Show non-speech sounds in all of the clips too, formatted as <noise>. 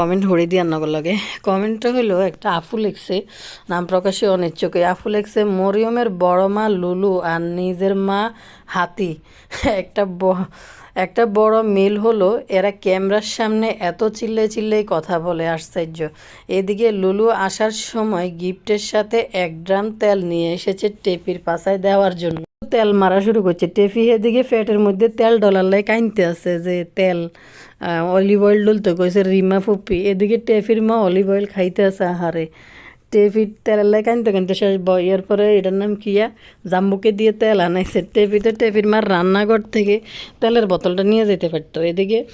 Comment হরে দিয়ে আন্না লাগে কমেন্টটা হলো একটা আফু লেখছে নাম প্রকাশে অনিচ্ছুক। আফু লেখছে মরিয়মের বড় মা লুলু আর নিজের মা হাতি। একটা একটা বড় মিল হলো এরা ক্যামেরার সামনে এত চিল্লে চিল্লেই কথা বলে, আশ্চর্য। এদিকে লুলু আসার সময় গিফটের সাথে এক ড্রাম তেল নিয়ে এসেছে টেপির পাশায় দেওয়ার জন্য। তেল মারা শুরু করছে। টেফি এদিকে ফ্যাটের মধ্যে তেল ডলার লাই কাইনতে আছে যে তেল অলিভ অয়েল ডলতে কইছে রিমা ফুপি। এদিকে টেফির মা অলিভ অয়েল খাইতে আছে আহারে। টেফির তেলের কানতে কানতে শেষ বয় এরপরে এটার নাম কিয়া জাম্বুকে দিয়ে তেল আনাইছে। টেফিতে টেফির মার রান্নাঘর থেকে তেলের বোতলটা নিয়ে যেতে পারতো। এদিকে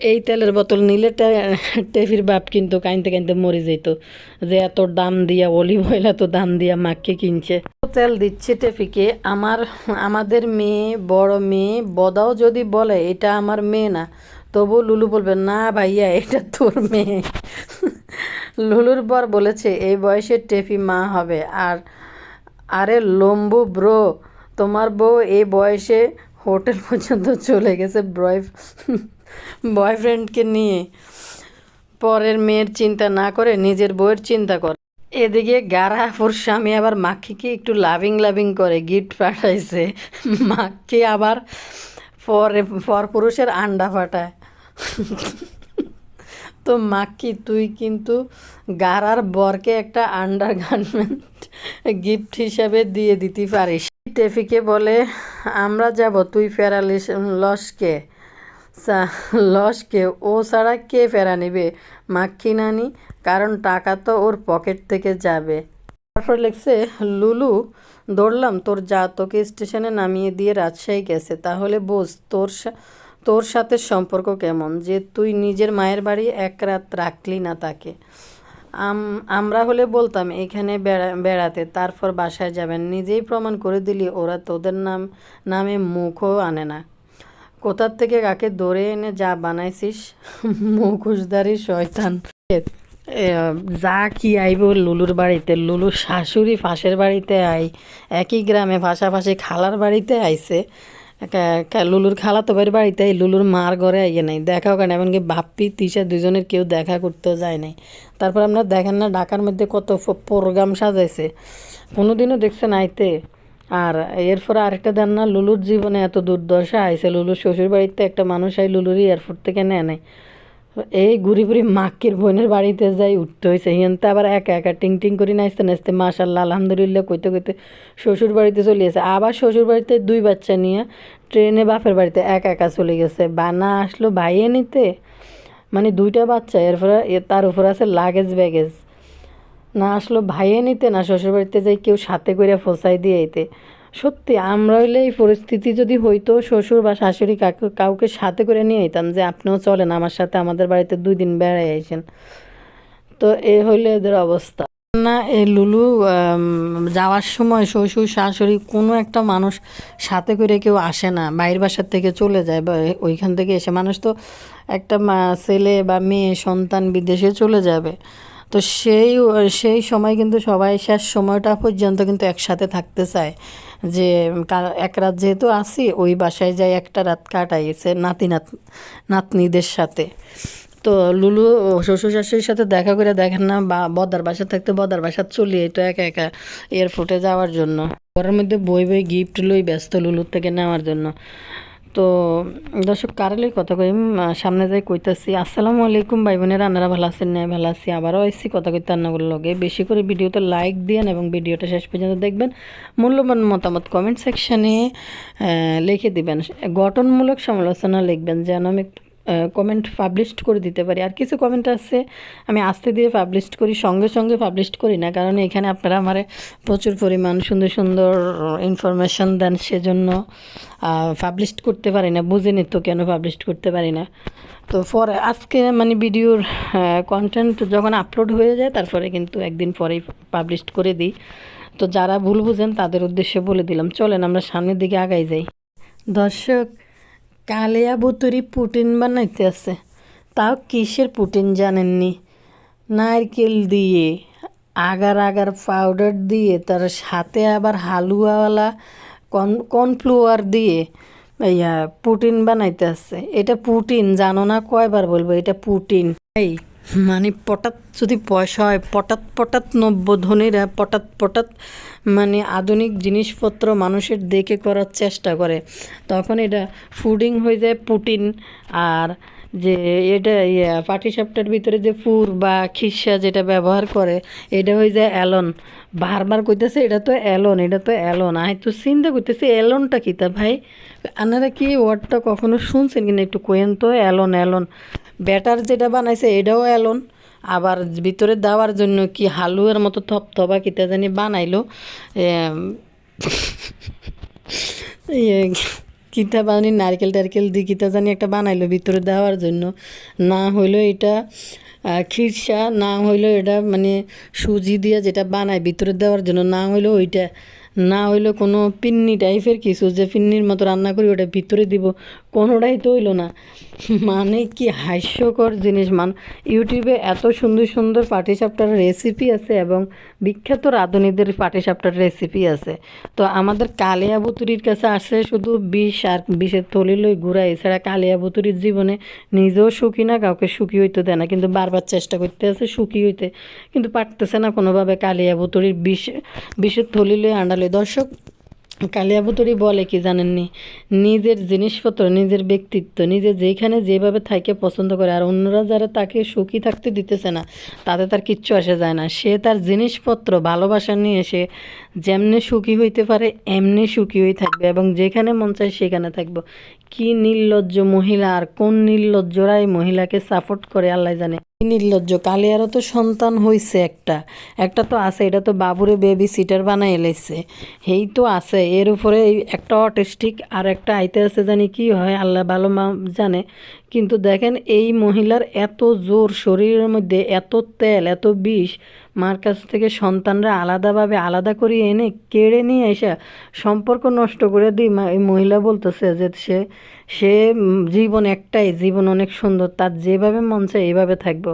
এই তেলের বোতল নিলে টে- টেফির বাপ কিন্তু কাইনতে কাইনতে মরে যেত। যে এত দাম দিয়া অলিভ অয়েল এত দাম দিয়া মাকে কিনছে। তেল দিচ্ছে টেফিকে আমার, আমাদের মেয়ে, বড় মেয়ে, বদাও যদি বলে, এটা আমার মেয়ে না, তবু লুলু বলবে, না ভাইয়া, এটা তোর মেয়ে। লুলুর বর বলেছে, এই বয়সে টেফি মা হবে। আর, আরে লম্বু ব্রো, তোমার বউ এই বয়সে হোটেল পর্যন্ত চলে গেছে বয় বয়ফ্রেন্ডকে নিয়ে। পরের মেয়ের চিন্তা না করে নিজের বউয়ের চিন্তা করে। এদিকে গারাফুর স্বামী আবার মাখিকে একটু লাভিং লাভিং করে, গিফট পাঠাইছে। মাখি আবার পরে পর পুরুষের আন্ডা ফাটায়। তো মাক্কি তুই কিন্তু গারার বরকে একটা আন্ডার গার্মেন্ট গিফট হিসাবে দিয়ে দিতে পারিস। টেফিকে বলে, আমরা যাব তুই ফেরালিস লসকে। লসকে, ও ছাড়া কে ফেরা নেবে? মাক্কি নানি, কারণ টাকা তো ওর পকেট থেকে যাবে। তারপর লিখছে, লুলু দৌড়লাম তোর যা তোকে স্টেশনে নামিয়ে দিয়ে রাজশাহী গেছে। তাহলে বোঝ, তোর তোর সাথে সম্পর্ক কেমন? যে তুই নিজের মায়ের বাড়ি এক রাত রাখলি না তাকে। আম- আমরা হলে বলতাম, এখানে বেড়া, বেড়াতে, তারপর বাসায় যাবেন। নিজেই প্রমাণ করে দিলি, ওরা তোদের নাম, নামে মুখও আনে না। কোথার থেকে কাকে ধরে এনে যা বানাইছিস? মুখোশধারী শয়তান। যা কি আইব লুলুর বাড়িতে। লুলুর শাশুড়ি ফাঁসের বাড়িতে আই, একই গ্রামে পাশাপাশি খালার বাড়িতে আইছে। লুলুর খালা তো বাড়ির বাড়িতে লুলুর মার ঘরে আইয়ে নাই। দেখাও কেন? এমনকি বাপ্পি, তিশা দুজনের কেউ দেখা করতেও যায় নাই। তারপর আপনার দেখেন না ঢাকার মধ্যে কত প্রোগ্রাম সাজাইছে। কোনোদিনও দেখছেন আইতে। আর এরপর আরেকটা দেন না, লুলুর জীবনে এত দুর্দশা আইসে লুলুর শ্বশুর বাড়িতে একটা মানুষ আই লুলুরই এয়ারপোর্ট থেকে নেয় নাই। এই ঘুরি ঘুরি মাক্কির বোনের বাড়িতে যাই, উঠতে হয়েছে হিয়ানতে আবার একা একা টিং টিং করে নাচতে নাচতে মাশাল্লাহ আলহামদুলিল্লাহ, কইতে কইতে শ্বশুর বাড়িতে চলে গেছে। আবার শ্বশুর বাড়িতে দুই বাচ্চা নিয়ে ট্রেনে বাপের বাড়িতে একা একা চলে গেছে। বানা আসলো ভাইয়ে নিতে মানে দুইটা বাচ্চা এরপরে তার উপর আছে লাগেজ ব্যাগেজ না আসলো ভাইয়ে নিতে, না শ্বশুরবাড়িতে যাই কেউ সাথে করে ফসাই দিয়ে আইতে। সত্যি, আমরা হইলে এই পরিস্থিতি যদি হইতো, শ্বশুর বা শাশুড়ি কাকু, কাউকে সাথে করে নিয়ে আইতাম যে আপনিও চলেন, আমার সাথে আমাদের বাড়িতে দুই দিন বেড়াই আইসেন। তো এ হইলে এদের অবস্থা। না, এ লুলু যাওয়ার সময় শ্বশুর, শাশুড়ি কোনো একটা মানুষ সাথে করে কেউ আসে না, বাইর বাসার থেকে চলে যায়, বা ওইখান থেকে এসে মানুষ তো একটা ছেলে বা মেয়ে, সন্তান বিদেশে চলে যাবে। তো সেই সেই সময় কিন্তু সবাই শেষ সময়টা পর্যন্ত কিন্তু একসাথে থাকতে চায়। যে এক রাত যেহেতু আসি ওই বাসায় যাই একটা রাত কাটাইছে নাতি নাত, নাতনিদের সাথে। তো লুলু শ্বশুর শাশুড়ির সাথে দেখা করে দেখেন না, বা বদার বাসা থাকতে বদার বাসা চলি তো একা একা এয়ারপোর্টে যাওয়ার জন্য। ঘরের মধ্যে বই বই গিফট লই ব্যস্ত লুলুর থেকে নেওয়ার জন্য। তো দর্শক কারালের কথা কই সামনে যাই কইতাছি, আসসালামু আলাইকুম ভাই বোনেরা, আপনারা ভালো আছেন না? ভালো আছি, আবারও এসেছি কথা কইতে রান্নাগুলো লগে। বেশি করে ভিডিওতে লাইক দিয়েন এবং ভিডিওটা শেষ পর্যন্ত দেখবেন। মূল্যবান মতামত কমেন্ট সেকশানে লিখে দিবেন। গঠনমূলক সমালোচনা লিখবেন, যেন আমি কমেন্ট পাবলিশ করে দিতে পারি। আর কিছু কমেন্ট আছে, আমি আস্তে দিয়ে পাবলিশ করি, সঙ্গে সঙ্গে পাবলিশ করি না, কারণ এখানে আপনারা আমার প্রচুর পরিমাণ সুন্দর সুন্দর ইনফরমেশন দেন সেজন্য পাবলিশ করতে পারি না বুঝেনি তো কেন পাবলিশ করতে পারি না। তো পরে আজকে মানে ভিডিওর কন্টেন্ট যখন আপলোড হয়ে যায়, তারপরে কিন্তু একদিন পরেই পাবলিশ করে দিই। তো যারা ভুল বুঝেন, তাদের উদ্দেশ্যে বলে দিলাম। চলেন আমরা সামনের দিকে আগাই যাই। দর্শক কালিয়া বুতুরি পুটিন বানাইতে আছে। তাও কিসের পুটিন জানেননি? নারকেল দিয়ে, আগার আগার পাউডার দিয়ে, তার সাথে আবার হালুয়াওয়ালা কর্ন কর্নফ্লোয়ার দিয়ে ইয়া পুটিন বানাইতে আছে। এটা পুটিন, জানো না কয়বার বলব, এটা পুটিন। এই মানে পটাত যদি পয়সা হয় পটাত পটাত নব্য ধনীরা পটাত পটাত মানে আধুনিক জিনিসপত্র মানুষের দেখে করার চেষ্টা করে। তখন এটা ফুডিং হয়ে যায় পুটিন আর যে এটা ইয়া, পাটিসাপটার ভিতরে যে ফুর বা খিসা যেটা ব্যবহার করে, এটা হয়ে যায় অ্যালন। বারবার কইতেছে, এটা তো অ্যালন, এটা তো অ্যালন। আই তো চিন্তা করতেছি, অ্যালনটা কি তা ভাই? আপনারা কি ওয়ার্ডটা কখনো শুনছেন কিনা একটু কোয়েন তো? Alone alone. ব্যাটার যেটা বানাইছে, এটাও অ্যালন। আবার ভিতরে দেওয়ার জন্য কি হালুয়ার মতো থপ থপথপা কিতা জানি বানাইলো। <laughs> ইয়ে কিতা বানি নারকেল টারকেল দিয়ে কিতা জানি একটা বানাইলো ভিতরে দেওয়ার জন্য। না হইল এটা খিরসা, না হইল এটা মানে সুজি দিয়ে যেটা বানায় ভিতরে দেওয়ার জন্য, না হইল ওইটা। না হইল কোনো পিন্নি টাইপের কিছু যে পিন্নির মতো রান্না করি ওটা ভিতরে দিব, কোনোটাই তো হইল না। মানে কি হাস্যকর জিনিস, মান ইউটিউবে এত সুন্দর সুন্দর পাটিসাপটার রেসিপি আছে এবং বিখ্যাত রাঁধুনিদের পাটিসাপটার রেসিপি আছে। তো আমাদের কালিয়া বুতুরির কাছে আসে শুধু বিষ আর বিষের থলি লই ঘুরা এছাড়া কালিয়া বুতুরির জীবনে নিজেও সুখী না, কাউকে সুখী হইতে দেয় না, কিন্তু বারবার চেষ্টা করতে আছে সুখী হইতে। কিন্তু পারতেছে না কোনোভাবে কালিয়া বুতুরির বিষ বিষের থলি লই আন্ডালে দর্শক, কালিয়াবুতরি বলে কি জানেননি? নিজের জিনিসপত্র, নিজের ব্যক্তিত্ব, নিজে যেখানে যেভাবে থাকে পছন্দ করে, আর অন্যরা যারা তাকে সুখী থাকতে দিতেছে না, তাতে তার কিচ্ছু আসে যায় না। সে তার জিনিসপত্র, ভালোবাসা নিয়ে সে যেমনি সুখী হইতে পারে, এমনি সুখী হয়ে থাকবে এবং যেখানে মন চায় সেখানে থাকব। কি নির্লজ্জ মহিলা, আর কোন নির্লজ্জরা এই মহিলাকে সাপোর্ট করে, আল্লাহ জানে। নির্লজ্জ। কালিয়ারও তো সন্তান হইছে একটা। একটা তো আছে, এটা তো বাবুরে বেবি সিটার বানাই এলাইছে এই তো আছে, এর উপরে একটা অটিস্টিক আর একটা আইতে আছে জানি কি হয়, আল্লাহ ভালো মা জানে। কিন্তু দেখেন এই মহিলার এত জোর শরীরের মধ্যে, এত তেল, এত বিষ, মার কাছ থেকে সন্তানরা আলাদাভাবে আলাদা করে এনে কেড়ে নিয়ে এসে সম্পর্ক নষ্ট করে দিই মহিলা বলতেছে যে সে সে জীবন একটাই, জীবন অনেক সুন্দর, তার যেভাবে মন চায় এইভাবে থাকব।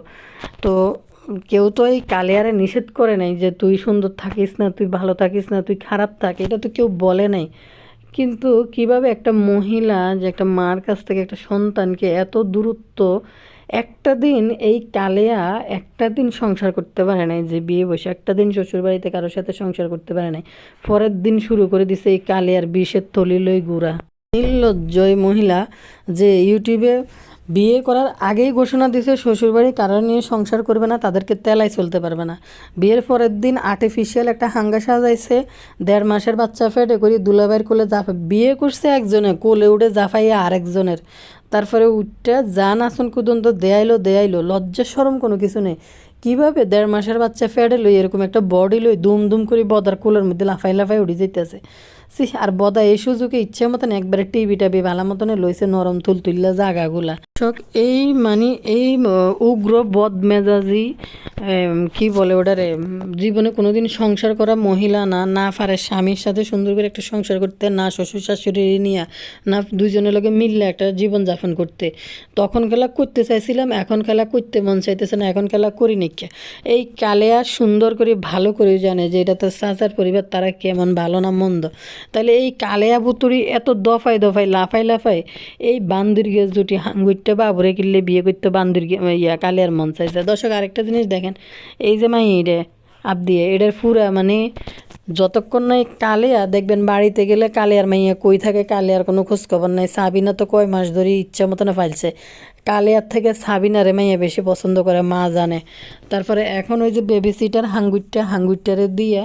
তো কেউ তো এই কালিয়ারে নিষেধ করে নাই যে তুই সুন্দর থাকিস না, তুই ভালো থাকিস না, তুই খারাপ থাক, এটা তো কেউ বলে নাই। কিন্তু কীভাবে একটা মহিলা, যে একটা মার কাছ থেকে একটা সন্তানকে এত দূরত্ব, একটা দিন এই কালেয়া একটা দিন সংসার করতে পারে নাই, যে বিয়ে বসে একটা দিন শ্বশুর বাড়িতে কারোর সাথে সংসার করতে পারে নাই, পরের দিন শুরু করে দিছে এই কালিয়ার বিষের থলি লই গুড়া। নির্লজ্জ মহিলা যে ইউটিউবে বিয়ে করার আগেই ঘোষণা দিছে শ্বশুরবাড়ি কারণ নিয়ে সংসার করবে না, তাদেরকে তেলাই চলতে পারবে না। বিয়ের পরের দিন আর্টিফিশিয়াল একটা হাঙ্গা সাজাইছে, দেড় মাসের বাচ্চা ফেটে করি দুলাভাইয়ের কোলে জাফা বিয়ে করছে একজনে, কোলে উঠে জাফাইয়া আরেকজনের। তারপরে উঠটা জান আসন কুদন্ত, দেয়াইলো দেয়াইলো, লজ্জা সরম কোনো কিছু নেই। কীভাবে দেড় মাসের বাচ্চা ফেডে লই এরকম একটা বডি লই দুম দুম করে বদার কোলের মধ্যে লাফাই লাফাই উড়ে যেতেছে সি আর বদা এই সুযোগে ইচ্ছে মতন একবারে টিভি টাবি ভালো মতনে লইছে নরম তুল তুললা জাগাগুলা। দর্শক, এই মানে এই উগ্র বদ মেজাজি কি বলে ওটারে জীবনে কোনোদিন সংসার করা মহিলা না না পারে স্বামীর সাথে সুন্দর করে একটা সংসার করতে না শ্বশুর শাশুড়ি নিয়ে না দুজনের লোকে মিললে একটা জীবন যাপন করতে। তখন খেলা করতে চাইছিলাম এখন খেলা করতে মন চাইতেছে না এখন খেলা করি নিকে এই কালেয়া সুন্দর করে ভালো করে জানে যে এটা তো চাচার পরিবার তারা কেমন ভালো না মন্দ। তাহলে এই কালেয়া বুতুরি এত দফায় দফায় লাফাই লাফাই এই বান্দুর গেছ দুটি হাঙ্গুইটটা বাবুরে কিনলে বিয়ে করতে বান্দুর ইয়া কালিয়ার মন চাইছে দর্শক, আরেকটা জিনিস দেখেন, এই যে মাই রে আপ দিয়ে এটার পুরা মানে যতক্ষণ না এই কালিয়া দেখবেন বাড়িতে গেলে কালিয়ার মাইয়া কই থাকে কালিয়ার কোনো খোঁজখবর নাই। সাবিনা তো কয় মাস ধরে ইচ্ছা মতন ফাইলছে। কালিয়ার থেকে সাবিনারে মাইয়া বেশি পছন্দ করে, মা জানে। তারপরে এখন ওই যে বেবি সিটার হাঙ্গুইটটা হাঙ্গুইটারে দিয়ে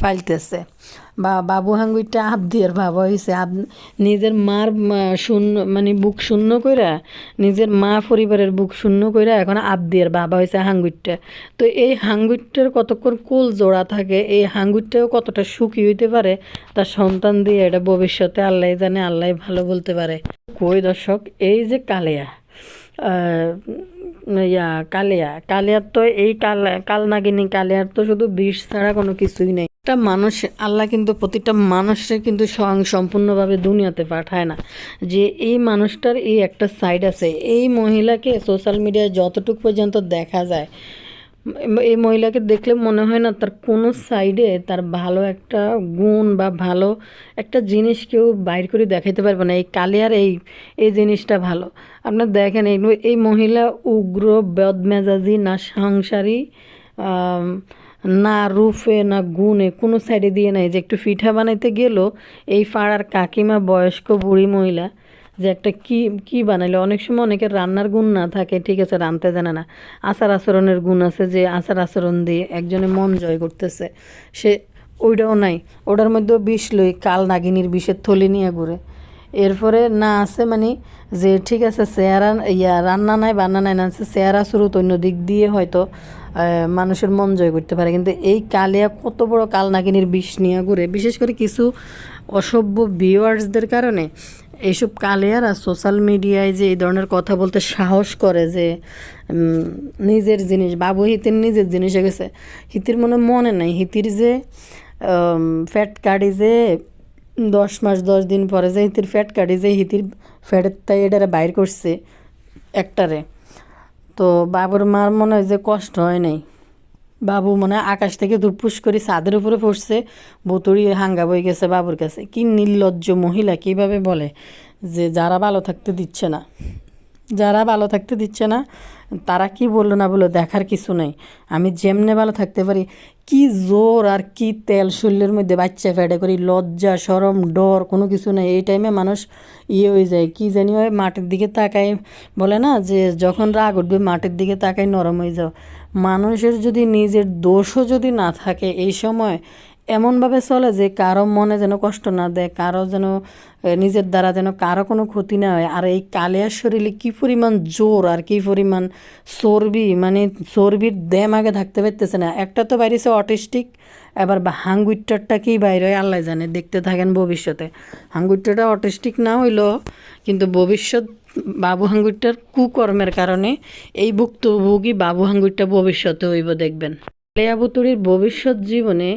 ফাইলতেছে। বা, বাবু হাঙ্গুইটা আপ দিয়ার ভাবা হয়েছে আপ নিজের মার শূন্য মানে বুক শূন্য কইরা, নিজের মা পরিবারের বুক শূন্য কইরা এখন আপ দিয়ার বাবা হয়েছে হাঙ্গুইটটা। তো এই হাঙ্গুইটটার কতক্ষণ কুল জোড়া থাকে, এই হাঙ্গুইটটাও কতটা সুখী হইতে পারে, তার সন্তান দিয়ে এটা ভবিষ্যতে আল্লাহ জানে, আল্লাহ ভালো বলতে পারে। কই দর্শক, এই যে কালিয়া ইয়া, কালিয়া। কালিয়ার তো এই কাল, কালনাগিনী, কালিয়ার তো শুধু বিষ ছাড়া কোনো কিছুই নেই। একটা মানুষ, আল্লাহ কিন্তু প্রতিটা মানুষের কিন্তু স্বয়ং সম্পূর্ণভাবে দুনিয়াতে পাঠায় না। যে এই মানুষটার এই একটা সাইড আছে। এই মহিলাকে সোশ্যাল মিডিয়ায় যতটুকু পর্যন্ত দেখা যায় এই মহিলাকে দেখলে মনে হয় না তার কোনো সাইডে তার ভালো একটা গুণ বা ভালো একটা জিনিস কেউ বাইর করে দেখাইতে পারবে না। এই কালিয়ার এই এই জিনিসটা ভালো। আপনার দেখেন এই এই মহিলা উগ্র, বদমেজাজি, না সংসারী না রূপে, না গুণে, কোনো সাইডে দিয়ে নাই যে একটু পিঠা বানাইতে গেল এই পাড়ার কাকিমা বয়স্ক বুড়ি মহিলা যে একটা কি কি বানাইলে? অনেক সময় অনেকের রান্নার গুণ না থাকে, ঠিক আছে রানতে জানে না। আচার আচরণের গুণ আছে যে, আচার আচরণ দিয়ে একজনে মন জয় করতেছে। সে ওইটাও নাই। ওটার মধ্যেও বিষ লই, কাল নাগিনীর বিষের থলি নিয়ে ঘুরে। এরপরে না আছে মানে যে, ঠিক আছে, চেহারা, ইয়া, রান্না নাই, বান্না নাই, না আছে, চেহারা স্রোত অন্য দিক দিয়ে হয়তো মানুষের মন জয় করতে পারে। কিন্তু এই কালিয়া কত বড় কাল নাগিনীর বিষ নিয়ে ঘুরে। বিশেষ করে কিছু অসভ্য ভিউয়ার্সদের কারণে এইসব কালিয়ারা সোশ্যাল মিডিয়ায় যে এই ধরনের কথা বলতে সাহস করে যে নিজের জিনিস, বাবু হিতির নিজের জিনিস হয়ে গেছে। হিতির মনে মনে নাই, হিতির যে ফ্যাট কাটি যে, দশ মাস, দশ দিন পরে যে হিতির ফ্যাট কাটি যে হিতির ফ্যাটের তাই এটারে বাইর করছে একটারে। তো বাবুর মার মনে হয় যে কষ্ট হয় নাই। বাবু মনে আকাশ থেকে ধুপুস করে ছাদের উপরে পড়ছে বোতরি হাঙ্গা বই গেছে বাবুর কাছে। কি নির্লজ্জ মহিলা, কীভাবে বলে যে যারা ভালো থাকতে দিচ্ছে না। যারা ভালো থাকতে দিচ্ছে না, তারা কি বলল না বলল দেখার কিছু নেই। আমি যেমনে ভালো থাকতে পারি, কি জোর আর কি তেল শরীরের মধ্যে বাচ্চা ফেটে করি, লজ্জা সরম ডর, কোনো কিছু নেই। এই টাইমে মানুষ ইয়ে হয়ে যায়, কি জানি হয় মাটির দিকে তাকায়। বলে না যে যখন রাগ উঠবে মাটির দিকে তাকায় নরম হয়ে যাও। মানুষের যদি নিজের দোষও যদি না থাকে, এই সময় এমনভাবে চলে যে কারও মনে যেন কষ্ট না দেয়, কারও যেন নিজের দ্বারা যেন কারও কোনো ক্ষতি না হয়। আর এই কালিয়ার শরীরে কী পরিমাণ জোর আর কী পরিমাণ চর্বি মানে চর্বির দেম আগে থাকতে পারতেছে না। একটা তো বাইরেছে অটিস্টিক, এবার হাঙ্গুইটারটা কি বাইরে আল্লাহ জানে, দেখতে থাকেন ভবিষ্যতে। হাঙ্গুইটারটা অটিস্টিক না হইলেও কিন্তু ভবিষ্যৎ বাবু হাঙ্গুইটার কুকর্মের কারণে এই ভুক্তভোগী বাবু হাঙ্গুইটা ভবিষ্যতে হইব দেখবেন। লেয়া বুতুরির ভবিষ্যৎ জীবনে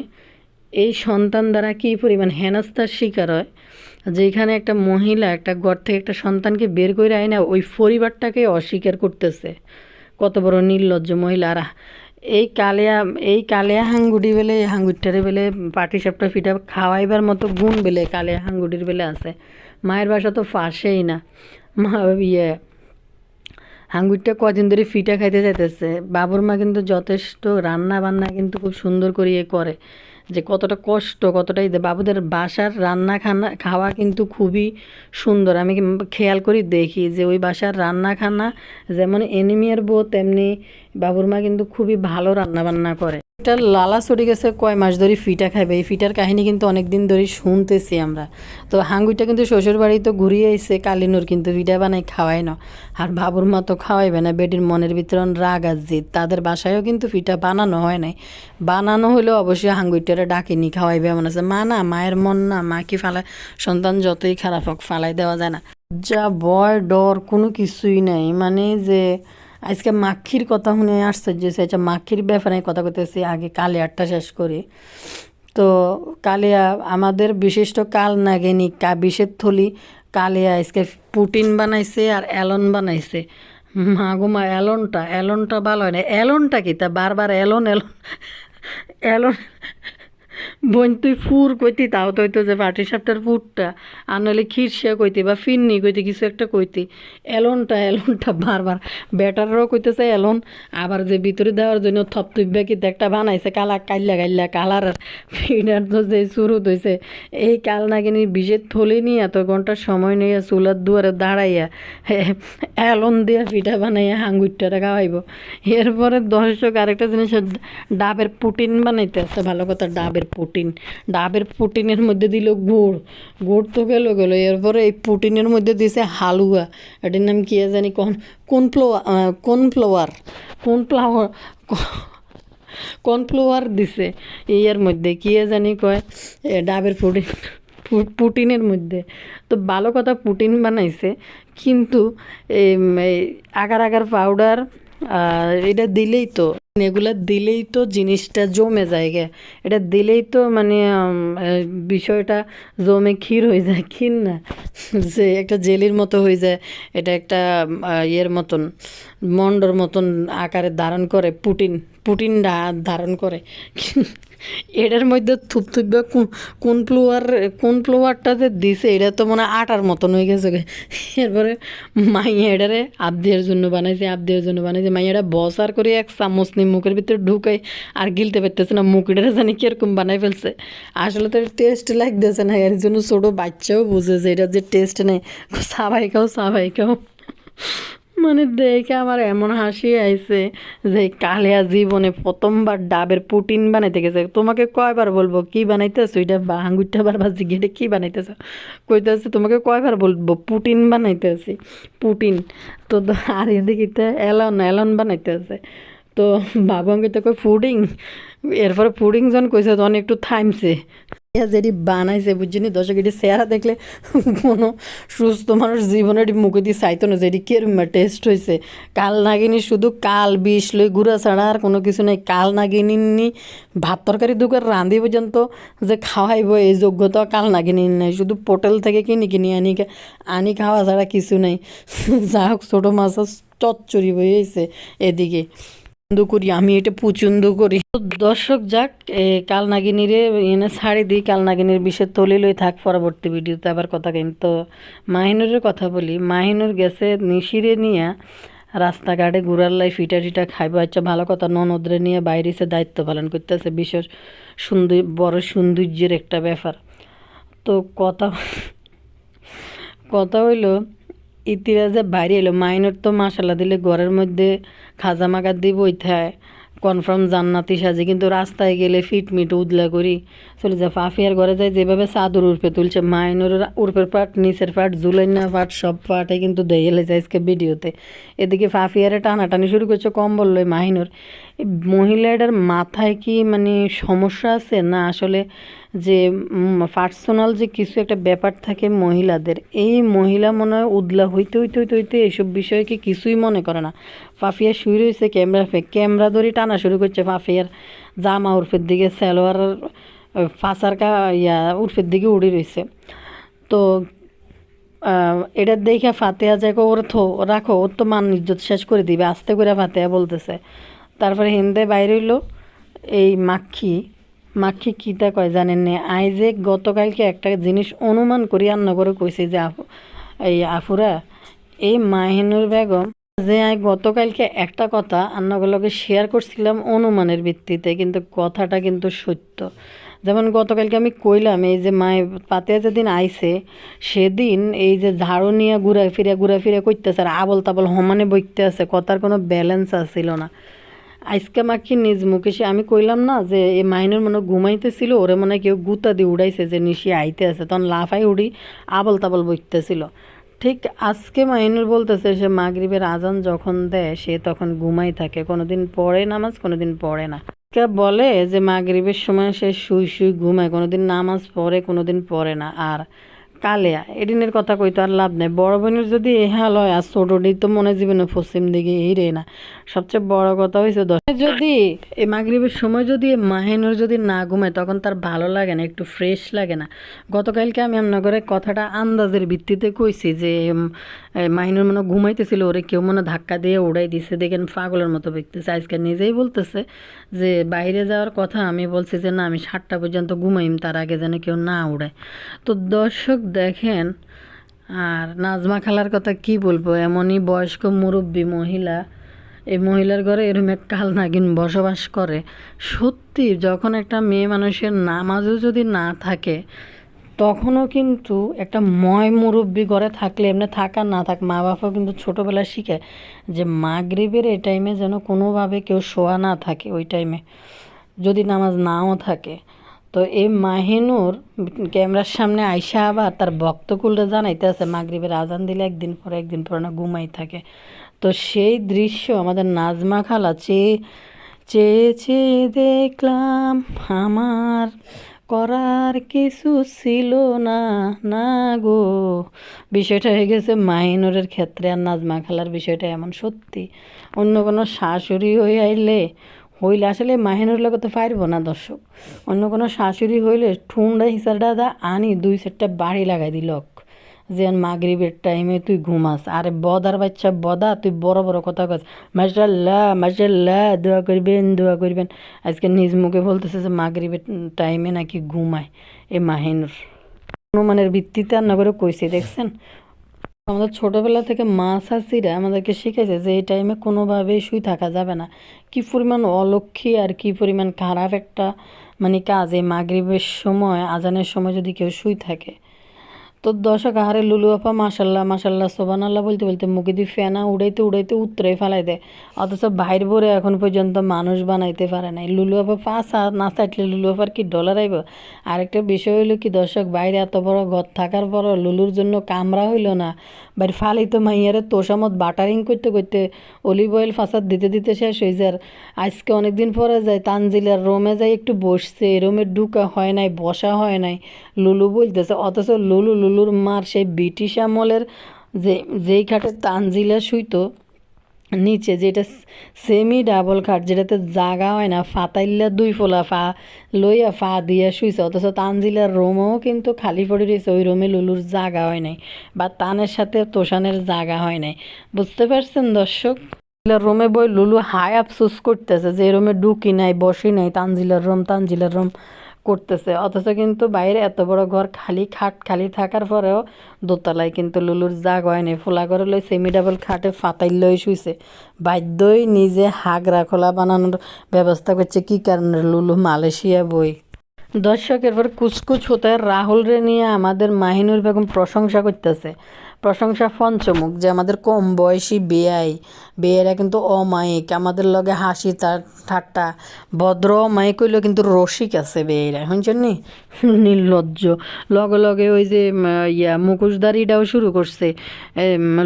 এই সন্তান দ্বারা কী পরিমাণ হেনস্থার শিকার হয়? যেখানে একটা মহিলা একটা ঘর থেকে একটা সন্তানকে বের করে আয় না ওই পরিবারটাকে অস্বীকার করতেছে। কত বড় নির্লজ্জ মহিলা। আর এই কালিয়া এই কালিয়া হাঙ্গুডি বেলে হাঙ্গুরটারে বেলে পাটি সাপটা ফিটা খাওয়াইবার মতো গুণ বেলে কালিয়া হাঙ্গুডির বেলে আছে। মায়ের বাসা তো ফাঁসেই না। মা ইয়ে হাঙ্গুরটা কদিন ধরে ফিটা খাইতে যাইতেছে। বাবুর মা কিন্তু যথেষ্ট রান্না বান্না কিন্তু খুব সুন্দর করে ইয়ে করে। যে কতটা কষ্ট, কতটা ইয়ে বাবুদের বাসার রান্না খানা খাওয়া কিন্তু খুবই সুন্দর। আমি খেয়াল করি দেখি যে ওই বাসার রান্না খানা যেমন এনিমিয়ার বউ, তেমনি বাবুর মা কিন্তু খুবই ভালো রান্না বান্না করে। এটা লালা চড়ে গেছে, কয় মাস ধরে ফিটা খাবে এই ফিটার কাহিনী কিন্তু অনেক দিন ধরে শুনতেছি আমরা। তো হাঙ্গুইটা কিন্তু শ্বশুর বাড়ি তো ঘুরিয়ে এসে কালিনুর কিন্তু ফিটা বানাই খাওয়াই না। আর বাবুর মা তো খাওয়াইবে না বেটির মনের ভিতরে রাগ আর জিদ। তাদের বাসায়ও কিন্তু ফিটা বানানো হয় নাই। বানানো হলেও অবশ্যই হাঙ্গুইটারে ডাকিনি, খাওয়াইবে এমন আছে। মা না, মায়ের মন না, মা কি ফালায়? সন্তান যতই খারাপ হোক, ফালাই দেওয়া যায় না। যা ভয় ডর, কোনো কিছুই নাই। মানে যে আজকে মাখির কথা শুনে আশ্চর্য হয়েছে। আচ্ছা মাখির ব্যাপারে কথা করতেছি আগে কালিয়ারটা শেষ করি। তো কালিয়া, আমাদের বিশিষ্ট কাল নাগিনী, কা, বিষের থলি, কালিয়া আজকে পুটিন বানাইছে আর অ্যালন বানাইছে। মা গো মা অ্যালনটা অ্যালনটা ভালো হয় না। অ্যালনটা কি? তা বারবার অ্যালন অ্যালন অ্যালন বোন, তুই ফুর কইতি, তাও তো হইতো যে পাটি সাপটার ফুরটা। আর নাহলে খিরসিয়া কইতি বা ফিন্নি কইতি, কিছু একটা কইতি। এলনটা এলনটা বারবার। ব্যাটাররাও কইতেছে এলন, আবার যে ভিতরে দেওয়ার জন্য থপ তুইবা কিন্তু একটা বানাইছে, কালা কাইল্লা কাইল্লা কালার। ফিডার তো যে শুরু হইছে, এই কাল নাগিনী বিষের থলে নিয়ে এত ঘণ্টা সময় নিয়ে চুলার দুয়ারে দাঁড়াইয়া এলন দিয়া পিঠা বানাইয়া হাঙ্গুরটা খাওয়াইব। এরপরে দর্শক আরেকটা জিনিস ডাবের পুটিন বানাইতে আছে, ভালো কথা, ডাবের পুটিন। ডাবের পুটিনের মধ্যে দিল গুড়। গুড় তো গেল গেল। এরপরে এই পুটিনের মধ্যে দিছে হালুয়া। এটার নাম কি জানি কোন কোন ফ্লোয়ার কোন ফ্লোয়ার কোন ফ্লাওয়ার কর্নফ্লাওয়ার দিছে ইয়ের মধ্যে, কি জানি কয় ডাবের পুটিন পুটিনের মধ্যে। তো ভালো কথা পুটিন বানাইছে, কিন্তু এই আগার আগার পাউডার এটা দিলেই তো এগুলা দিলেই তো জিনিসটা জমে যায় গে এটা দিলেই তো মানে বিষয়টা জমে ক্ষীর হয়ে যায়, ক্ষীর না, যে একটা জেলির মতো হয়ে যায়, এটা একটা ইয়ের মতন, মন্ডর মতন আকারে ধারণ করে পুটিন। পুটিন ডা- ধারণ করে। এটার মধ্যে থুপথুপবে কোন ফ্লোয়ার কোন ফ্লোয়ারটা যে দিছে, এটা তো মনে আটার মতন হয়ে গেছে এরপরে মাইয়া এটারে আবদিয়ার জন্য বানাইছে, আবদিয়ার জন্য বানাইছে। মাইয়াটা বসার করে এক চামচ নিয়ে মুখের ভিতরে ঢুকাই আর গিলতে পারতেছে না, মুখ জানি কীরকম বানাই ফেলছে। আসলে তো টেস্ট লাগতেছে না, এর জন্য ছোটো বাচ্চাও বুঝে যে এটা যে টেস্ট নেই। সাবাই খাও সাবাই খাও। মানে দেখে আমার এমন হাসি আইছে যে কালিয়া জীবনে প্রথমবার ডাবের পুটিন বানাইতে গেছে। তোমাকে কয়বার বলব, কি বানাইতেছো? এটা বা আঙ্গুরটা বারবার জিজ্ঞেস কি বানাইতেছো? কইতেছে, তোমাকে কয়বার বলব, পুটিন বানাইতেছি, পুটিন। তো আর এদিকে এলন এলন বানাইতেছে। তো বাবু তো কই ফুডিং এরপরে ফুডিং যখন কইছে তখন একটু থামছে যেটি বানাইছে বুঝছিনি দর্শক, এটি চেহারা দেখলে কোনো সুস্থ মানুষ জীবনে এটি মুখে দিয়ে চাইতো না যে এটি কিরম টেস্ট হয়েছে কাল নাগিনি শুধু কাল বিষ লই গুঁড়া ছাড়া আর কোনো কিছু নেই। কাল নাগিনি নি ভাত তরকারি দুকার রাঁধি পর্যন্ত যে খাওয়াইব, এই যোগ্যতা কাল নাগিনি নেই। শুধু পোটেল থেকে কিনি কিনি আনি আনি খাওয়া ছাড়া কিছু নেই। যা হোক, ছোটো মাছ চচ্চড়ি বইয়েছে এদিকে। পছন্দ করি, আমি এটা পছন্দ করি। দর্শক যাক কাল নাগিনীরে এনে ছাড়ি দিই কাল নাগিনীর বিষে তলি লই থাক পরবর্তী ভিডিওতে আবার কথা কিন্তু মাহিনুরের কথা বলি, মাহিনুর গেছে নিশিরে নিয়ে রাস্তাঘাটে ঘুরার লাই ফিটা টিটা খাইব। আচ্ছা ভালো কথা, ননদরে নিয়ে বাইরে এসে দায়িত্ব পালন করতেছে বিশেষ সুন্দর বড় সৌন্দর্যের একটা ব্যাপার। তো কথা কথা হইল ইতিরা যে বাইরে এলো। মাইনর তো মাসালা দিলে ঘরের মধ্যে খাজা মাগা দিব ইথায় কনফার্ম জান্নাতি সাজে। কিন্তু রাস্তায় গেলে ফিট মিট উদলা করি। চলে যা ফাফিয়ার ঘরে যায় যেভাবে চাদর উর্পে তুলছে। মাইনর উর্পের পাট, নিচের পাট জুলাইনা পাট, সব পাটে কিন্তু দেয় এলে যায় আজকে ভিডিওতে। এদিকে ফাফিয়ারে টানাটানি শুরু করছে কম্বল লয় মাহিনুর এই মহিলাটার মাথায় কি মানে সমস্যা আছে? না আসলে যে পার্সোনাল যে কিছু একটা ব্যাপার থাকে মহিলাদের, এই মহিলা মনে হয় উদলা, হইতে হইতে হইতে হইতে এইসব বিষয়ে কি কিছুই মনে করে না। ফাফিয়া শুয়ে রয়েছে ক্যামেরা ক্যামেরা ধরে টানা শুরু করছে ফাফিয়ার জামা উর্ফের দিকে, সালোয়ার ফাঁসার কা, ইয়া উর্ফের দিকে উড়ে রয়েছে। তো এটা দেখে ফাতেহা যায় ওর থো, রাখো, ওর তো মান ইজ্জত শেষ করে দিবে। আস্তে করে ফাতেহা বলতেছে। তারপরে হিন্দে বাইরে হইল, এই মাক্ষী মাক্ষী কিতা কয় জানেন না? আই যে গতকালকে একটা জিনিস অনুমান করি রান্না করে কইছে যে এই আফুরা, এই মাহিনুর বেগম, যে আমি গতকালকে একটা কথা আন্নাগুলোকে শেয়ার করছিলাম অনুমানের ভিত্তিতে, কিন্তু কথাটা কিন্তু সত্য। যেমন গতকালকে আমি কইলাম, এই যে মায়ে পাতে যেদিন আইছে, সেদিন এই যে ঝাড়ু নিয়ে ঘুরা ফিরে ঘুরা ফিরে করতেছে আর আবল তাবল সমানে বইতে আছে, কথার কোনো ব্যালেন্স আসছিল না। আজকে মাখি নিজ মুখে সে আমি কইলাম না যে এই মাইনের মনে ঘুমাইতেছিল, ওরে মনে কেউ গুতা দিয়ে উড়াইছে যে নিশি আইতে আছে। তখন লাফাই উড়ি আবল তাবল বইতেছিল। ঠিক আজকে মাইনুর বলতেছে সে মাগরিবের আজান যখন দেয়, সে তখন ঘুমাই থাকে। কোনোদিন পড়ে নামাজ, কোনোদিন পড়ে না। কে বলে যে মাগরিবের সময় সে শুই শুই ঘুমায়, কোনোদিন নামাজ পড়ে, কোনোদিন পড়ে না। আর কালিয়া, এদিনের কথা কইতো আর লাভ নেই। বড় বোনের যদি এহাল হয় আর ছোটটি তো মনে জীবনে পশ্চিম দিকে এই রে না। সবচেয়ে বড় কথা হয়েছে দশ যদি এই মাগরিবের সময় যদি মাহিনুর যদি না ঘুমায়, তখন তার ভালো লাগে না, একটু ফ্রেশ লাগে না। গতকালকে আমি আমনগরে কথাটা আন্দাজের ভিত্তিতে কইছি যে মাহিনুর মনে ঘুমাইতেছিল, ওরে কেউ মনে ধাক্কা দিয়ে উড়াই দিছে। দেখেন পাগলের মতো দেখতেছে আজকে নিজেই বলতেছে যে বাইরে যাওয়ার কথা আমি বলছি যে, না, আমি সাতটা পর্যন্ত ঘুমাইম, তার আগে যেন কেউ না উড়ায় তো দর্শক দেখেন, আর নাজমা খালার কথা কি বলব? এমনই বয়স্ক মুরব্বী মহিলা, এই মহিলার ঘরে এরকম এক কাল নাগিন বসবাস করে। সত্যি, যখন একটা মেয়ে মানুষের নামাজও যদি না থাকে তখনও কিন্তু একটা ময় মুরব্বী ঘরে থাকলে, এমনি থাক না থাক, মা বাবাও কিন্তু ছোটোবেলায় শিখে যে মাগরিবের এই টাইমে যেন কোনোভাবে কেউ শোয়া না থাকে ওই টাইমে যদি নামাজ নাও থাকে। তো এই মাহিনুর ক্যামেরার সামনে আইসা আবার তার ভক্তকুলটা জানাইতে আছে, মাগরিবের আজান দিলে একদিন পরে একদিন পরে না ঘুমাই থাকে। তো সেই দৃশ্য আমাদের নাজমা খালা চেয়ে চেয়ে চেয়ে দেখলাম আমার করার কিছু ছিল না না গো। বিষয়টা হয়ে গেছে মাইনরের ক্ষেত্রে আর নাজমা খেলার বিষয়টা এমন সত্যি। অন্য কোনো শাশুড়ি হয়ে আইলে, হইলে আসলে মাহিনুর লোক তো পারব না দর্শক। অন্য কোনো শাশুড়ি হইলে ঠুন্ডা হিসাবটা দা আনি দুই সেটটা বাড়ি লাগাই দিলক যে মাগরিবের টাইমে তুই ঘুমাস। আরে বদার বাচ্চা, বদা, তুই বড় বড় কথা কস। মাসাল্লাহ মাসাল্লাহ দোয়া করবেন দোয়া করবেন। আজকে নিজ মুখে বলতেছে যে মাগরিবের টাইমে নাকি ঘুমায়। এ মাহিনুর অনুমানের ভিত্তিতে রান্না করে কইছে, দেখছেন? আমাদের ছোটবেলা থেকে মা শাশিরা আমাদেরকে শিখেছে যে এই টাইমে কোনোভাবেই শুই থাকা যাবে না। কি পরিমাণ অলক্ষী আর কি পরিমাণ খারাপ একটা মানে কাজ এই মাগরিবের সময়, আজানের সময় যদি কেউ শুই থাকে। তো দর্শক, আহারে লুলু আপা মাসাল্লাহ মাসাল্লাহ সোবান আল্লাহ বলতে বলতে মুখে দিয়ে ফেনা উড়াইতে উড়াইতে উত্তরে ফেলাই দেয়। অথচ বাইর ভরে এখন পর্যন্ত মানুষ বানাইতে পারে নাই। লুলু আপা পাঁচ না চাইলে লুলু আপার কি ডলার আইব? আরেকটা বিষয় হইল কি দর্শক, বাইরে এত বড় ঘর থাকার পর লুলুর জন্য কামরা হইল না। বাইরে ফালিত মাইয়ারে তোষামত বাটারিং করতে করতে অলিভ অয়েল ফাসাদ দিতে দিতে শেষ হয়ে যায়। আজকে অনেকদিন পরে যায় তানজিলার রোমে যাই একটু বসছে। রোমে ঢুকা হয় নাই, বসা হয় নাই। লুলু বলতেছে, অথচ লুলু লুলুর মার সেই ব্রিটিশ আমলের যে, যেই খাটে তানজিলা শুইতো, নিচে যেটা সেমি ডাবল খাট, যেটাতে জাগা হয় না, ফাতাইল্লা দুই ফোলা ফা লইয়া ফা দিয়া শুইছে, অথচ তানজিলার রোমও কিন্তু খালি পড়ে রয়েছে ওই রোমে লুলুর জাগা হয় নাই বা তানের সাথে তোষানের জাগা হয় নাই। বুঝতে পারছেন দর্শক? তানজিলার রোমে বই লুলু হাই আফসোস করতেছে যে রোমে ডুকি নাই, বসি নাই, তানজিলার রোম তানজিলার রোম। করতেছে। অথচ কিন্তু বাইরে এত বড় ঘর খালি, খাট খালি থাকার পরেও দোতলায় কিন্তু লুলুর জাগ হয়নি ফোলা করে লই সেমি ডাবল খাটে ফাতাইল লই শুইছে। বাধ্যই নিজে হাগরা খোলা বানানোর ব্যবস্থা করছে কি কারণে? লুলু মালয়েশিয়া বই। দর্শকের পর কুচকুচ হতে রাহুল রে নিয়ে আমাদের মাহিনুর বেগম প্রশংসা করতেছে। প্রশংসা পঞ্চমুখ, যে আমাদের কম বয়সী বেয়াই, বেয়েরা কিন্তু অমায়িক। আমাদের লগে হাসি তার ঠাট্টা, ভদ্র অমায়িক হইলেও কিন্তু রসিক আছে বেয়েরা, শুনছেন নি? নির্লজ্জ। লগে লগে ওই যে ইয়া মুখোশদারিটাও শুরু করছে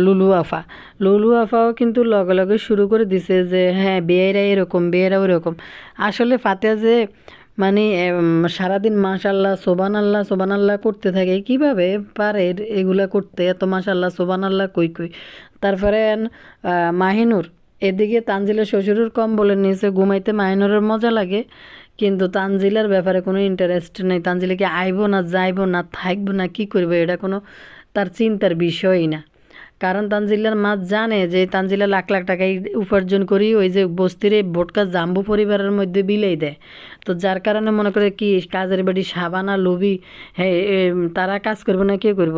লুলু আফা। লুলু আফাও কিন্তু লগে লগে শুরু করে দিছে যে হ্যাঁ বেয়েরা এরকম, বেয়েরা ওরকম আসলে ফাতেহা যে মানে সারাদিন মাশাল্লাহ সোবান আল্লাহ সোবান আল্লাহ করতে থাকে, কীভাবে পারে এগুলা করতে? এত মাশাল্লাহ সোবান আল্লাহ কই কই? তারপরে মাহিনুর, এদিকে তানজিলের শ্বশুরের কম বলে নিয়েছে ঘুমাইতে মাহিনুরের মজা লাগে, কিন্তু তানজিলার ব্যাপারে কোনো ইন্টারেস্ট নেই। তানজিলে কি আইবো না যাইব না থাকব না কি করবে? এটা কোনো, তার চিন্তার বিষয়ই না। কারণ তানজিল্লার মা জানে যে তানজিলা লাখ লাখ টাকাই উপার্জন করি, ওই যে বস্তির এই ভোটকা জাম্বু পরিবারের মধ্যে বিলাই দেয়। তো যার কারণে মনে করে কি, কাজের বাড়ি সাবানা লবি হ্যাঁ তারা কাজ করব না, কে করব?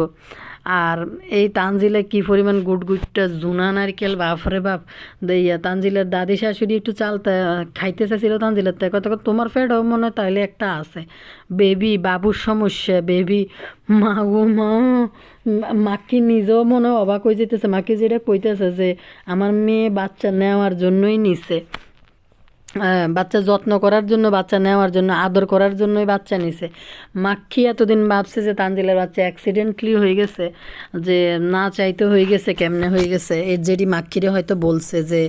আর এই তানজিলা কি পরিমাণ গুটগুটটা জুনা নারকেল বাপরে বাপ। দেইয়া তানজিলার দাদি শাশুড়ি একটু চালতে খাইতে চাইছিল তানজিলার তাই কত তোমার ফ্যাট মনে তাইলে একটা আছে। বেবি, বাবুর সমস্যা, বেবি, মা গো, মা। মাকে নিজেও মনে অবাক হয়ে যেতেছে। মাকে যেটা কইতেছে যে, আমার মেয়ে বাচ্চা নেওয়ার জন্যই নিছে। বাচ্চা যত্ন করার জন্য, বাচ্চা নেওয়ার জন্য, আদর করার জন্যই বাচ্চা নিছে। মাক্ষী এতদিন ভাবছে যে তানজিলের বাচ্চা অ্যাক্সিডেন্টলি হয়ে গেছে, যে না চাইতে হয়ে গেছে, কেমনে হয়ে গেছে? এর যেটি মাক্ষীরে হয়তো বলছে যে,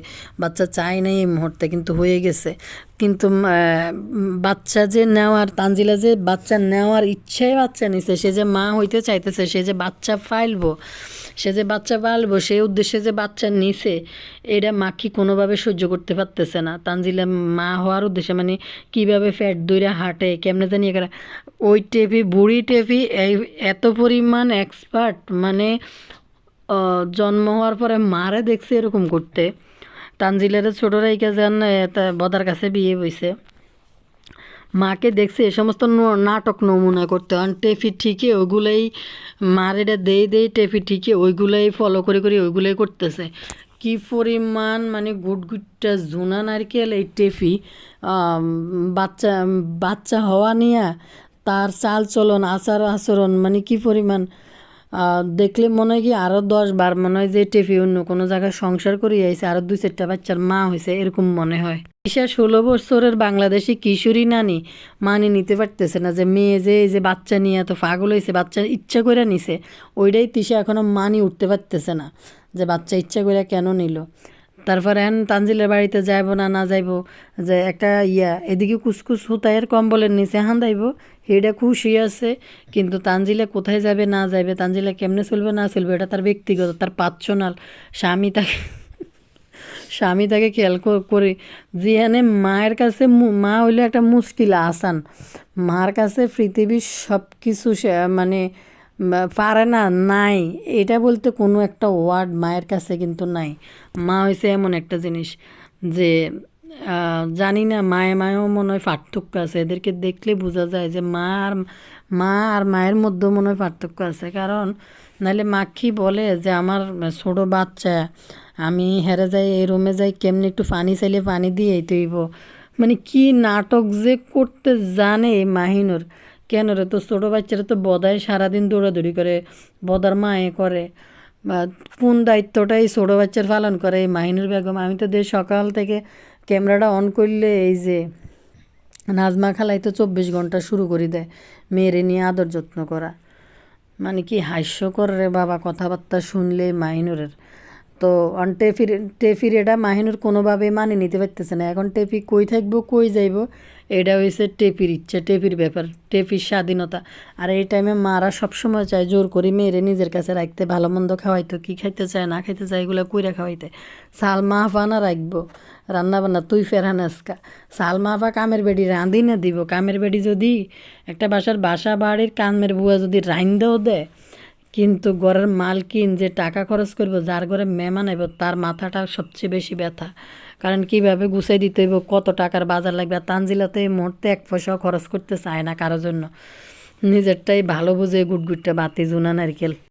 বাচ্চা চাই নাই এই মুহূর্তে, কিন্তু হয়ে গেছে। কিন্তু বাচ্চা যে নেওয়ার, তানজিলা যে বাচ্চা নেওয়ার ইচ্ছায় বাচ্চা নিছে, সে যে মা হইতে চাইতেছে, সে যে বাচ্চা ফাইলবো সে যে বাচ্চা পালবো সেই উদ্দেশ্যে যে বাচ্চা নিছে, এটা মাখি কোনোভাবে সহ্য করতে পারতেছে না। তানজিলা মা হওয়ার উদ্দেশ্যে মানে কীভাবে ফ্যাট দইরা হাঁটে, কেমনে জানি এখানে ওই টেপি, বুড়ি টেপি, এই এত পরিমাণ এক্সপার্ট মানে জন্ম হওয়ার পরে মারে দেখছে এরকম করতে। তানজিলের ছোট রাইকা যান বদার কাছে বিয়ে বইছে মাকে দেখছে, এ সমস্ত নাটক নমুনা করতে। হয় টেফি ঠিকই ওইগুলোই মার এটা দেই দেই টেফি ঠিকই ওইগুলোই ফলো করে করে ওইগুলোই করতেছে। কি পরিমাণ মানে গুটগুটটা জুনা নারকেল এই টেফি বাচ্চা বাচ্চা হওয়া নিয়ে তার চাল চলন আচার আচরণ মানে কি পরিমাণ দেখলে মনে হয় কি আরও দশ বার মনে হয় যে টেপি অন্য কোনো জায়গায় সংসার করে আইসে আরও দুই চারটা বাচ্চার মা হয়েছে এরকম মনে হয়। ঈশা ষোলো বছরের বাংলাদেশি কিশোরী নানি মানে নিতে পারতেছে না যে মেয়ে যে এই যে বাচ্চা নিয়ে এত পাগল হয়েছে বাচ্চার ইচ্ছা করে নিছে, ওইটাই তিসা এখনও মানি উঠতে পারতেছে না যে বাচ্চা ইচ্ছা করে কেন নিল। তারপরে এখন তানজিলের বাড়িতে যাইব না না যাইব, যে একটা ইয়া, এদিকে কুসকুস হুতায়ের কম্বলের নিচে হান দাইব এটা খুশি আছে, কিন্তু তানজিলে কোথায় যাবে, না যাবে তানজিলে কেমনে চলবে, না চলবে, এটা তার ব্যক্তিগত, তার পার্সোনাল। স্বামী তাকে স্বামী তাকে খেয়াল করে যেখানে মায়ের কাছে মু- হইল একটা মুশকিল আসান। মার কাছে পৃথিবীর সব কিছু মানে পারে না, নাই। এটা বলতে কোনো একটা ওয়ার্ড মায়ের কাছে কিন্তু নাই। মা হয়েছে এমন একটা জিনিস যে জানি না, মায়ে মায়েও মনে হয় পার্থক্য আছে। এদেরকে দেখলে বোঝা যায় যে মা আর মা আর মায়ের মধ্যেও মনে হয় পার্থক্য আছে। কারণ নাহলে মা কি বলে যে, আমার ছোট বাচ্চা, আমি হেরে যাই, এই রুমে যাই, কেমনি একটু পানি চাইলে পানি দিয়েই তৈব? মানে কি নাটক যে করতে জানে মাহিনুর। কেন রে তো ছোটো বাচ্চারা তো বদায় সারাদিন দৌড়াদৌড়ি করে, বদার মায়ে করে। বা কোন দায়িত্বটাই ছোটো বাচ্চার পালন করে, এই মাহিনুর বেগম। আমি তো দেশ সকাল থেকে ক্যামেরাটা অন করলে এই যে নাজমা খালাই তো চব্বিশ ঘণ্টা শুরু করে দেয়, মেয়েরে নিয়ে আদর যত্ন করা। মানে কি হাস্যকর রে বাবা, কথাবার্তা শুনলে মাহিনুরের। তো অন টেফির টেফির এটা মাহিনুর কোনোভাবে মানে নিতে পারতেছে না। এখন টেফি কই থাকব, কই যাইব? এটা হয়েছে টেপির ইচ্ছা, টেপির ব্যাপার, টেপির স্বাধীনতা। আর এই টাইমে মারা সবসময় চায় জোর করে মেয়েরে নিজের কাছে রাখতে, ভালো মন্দ খাওয়াইতো, কী খাইতে চায়, না খাইতে চায়, এগুলো কইরা খাওয়াইতে। সাল মাহফানা রাখব, রান্না বান্না, তুই ফেরান আজকা সাল মাহফা কামের বেডি রাঁধি না দিব, কামের বেডি যদি একটা বাসার বাসা বাড়ির কামের বুয়া যদি রাইন্দেও দেয়, কিন্তু ঘরের মালকিন যে টাকা খরচ করব, যার ঘরে মেহমান আইব, তার মাথাটা সবচেয়ে বেশি ব্যথা। কারণ কীভাবে গুছাই দিতে হইব, কত টাকার বাজার লাগবে, আর তানজিলাতে মুহূর্তে এক পয়সাও খরচ করতে চায় না কারোর জন্য। নিজেরটাই ভালো বুঝে গুটগুটটা বাতি জুনা নারকেল